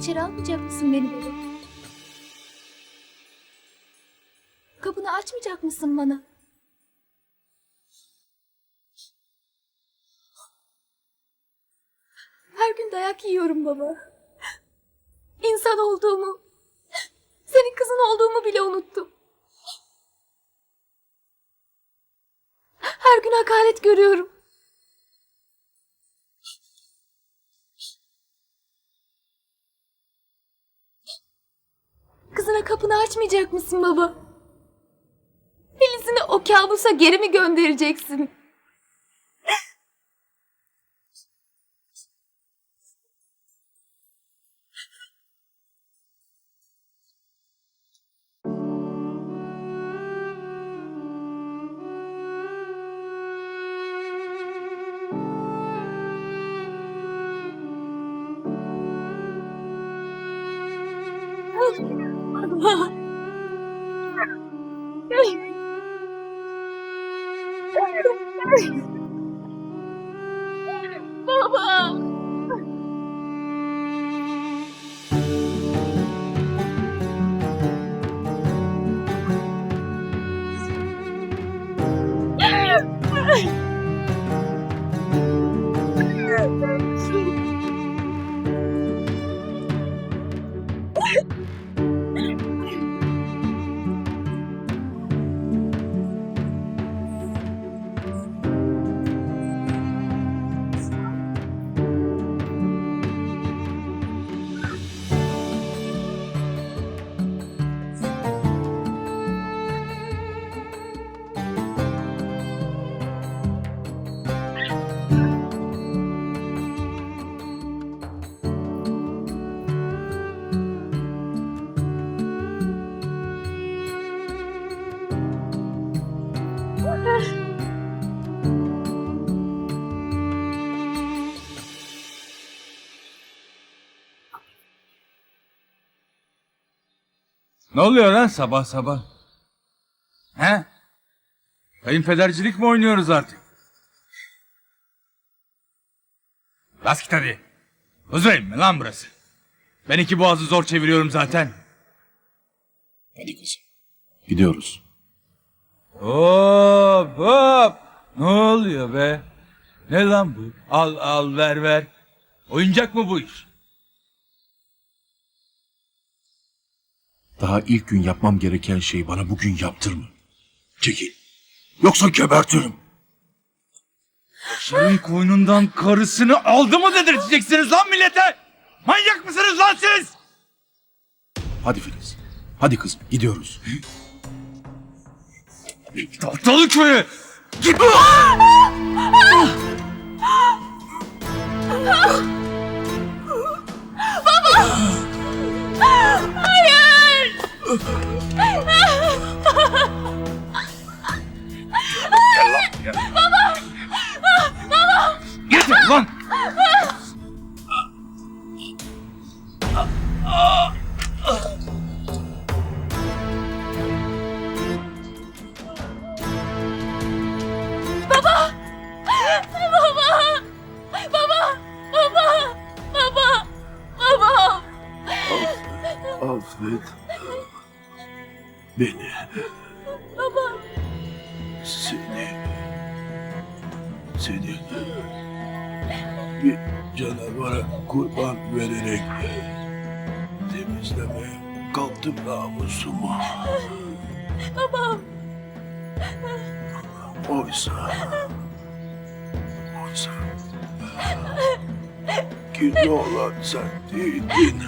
İçeri almayacak mısın beni baba? Kapını açmayacak mısın bana? Her gün dayak yiyorum baba. İnsan olduğumu, senin kızın olduğumu bile unuttum. Her gün hakaret görüyorum. Açmayacak mısın baba? Filiz'ini o kabusa geri mi göndereceksin? Baba! は。Ne oluyor lan sabah sabah? He? Kayınpedercilik mi oynuyoruz artık? Bas git hadi. Huzurayım mı lan burası? Ben iki boğazı zor çeviriyorum zaten. Hadi kızım. Gidiyoruz. Hop hop. Ne oluyor be? Ne lan bu? Al al ver ver. Oyuncak mı bu iş? Daha ilk gün yapmam gereken şeyi bana bugün yaptırma. Çekil. Yoksa gebertirim. Şarın koynundan karısını aldı mı dedirteceksiniz lan millete? Manyak mısınız lan siz? Hadi Filiz. Hadi kızım gidiyoruz. Tahtalı köyü. Git. Yeter Uh. Beni. Baba! Seni. Seni. Bir canavara kurban vererek temizlemeye kalktım namusumu. Babam! Oysa... Oysa... Kirli olan sen değildin.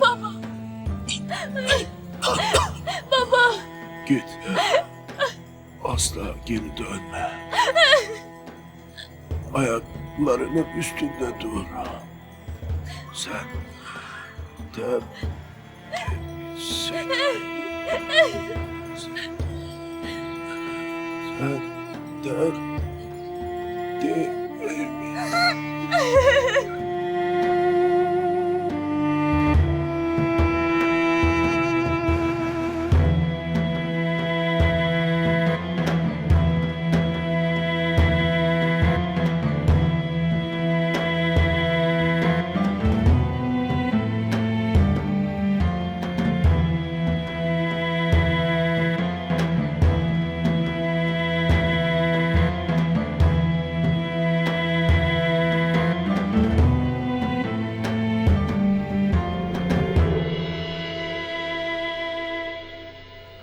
Baba! Git. Asla geri dönme. Ayaklarının üstünde dur. Sen de sen, sen der değil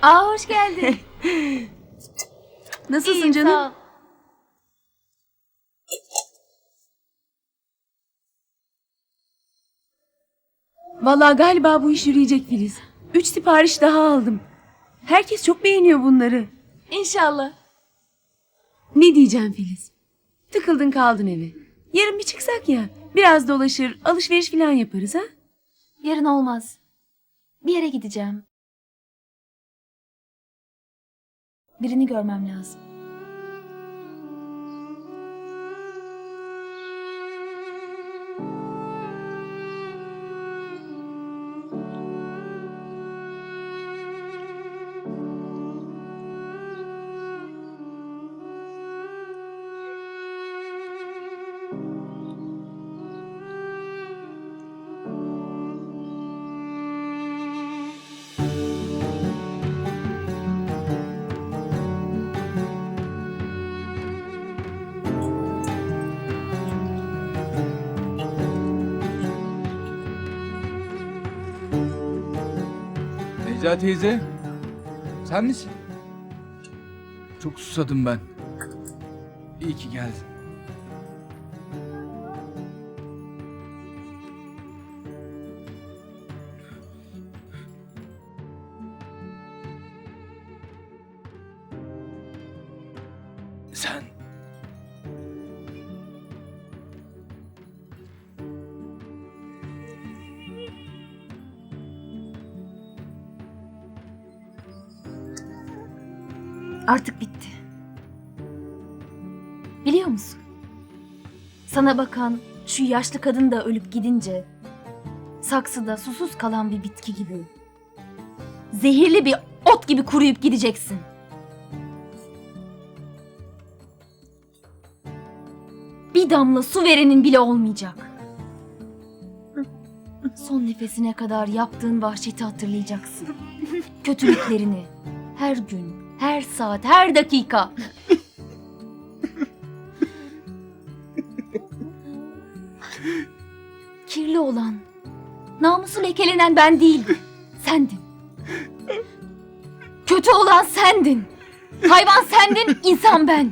Aa hoş geldin. Nasılsın İyiyim, canım? sağ ol. Vallahi galiba bu iş yürüyecek Filiz. Üç sipariş daha aldım. Herkes çok beğeniyor bunları. İnşallah. Ne diyeceğim Filiz? Tıkıldın kaldın eve. Yarın bir çıksak ya. Biraz dolaşır, alışveriş falan yaparız ha? Yarın olmaz. Bir yere gideceğim. Birini görmem lazım. Necla teyze. Sen misin? Çok susadım ben. İyi ki geldin. Artık bitti. Biliyor musun? Sana bakan şu yaşlı kadın da ölüp gidince saksıda susuz kalan bir bitki gibi. Zehirli bir ot gibi kuruyup gideceksin. Bir damla su verenin bile olmayacak. Son nefesine kadar yaptığın vahşeti hatırlayacaksın. Kötülüklerini. Her gün, her saat, her dakika. Kirli olan, namusu lekelenen ben değildim. Sendin. Kötü olan sendin. Hayvan sendin, insan ben.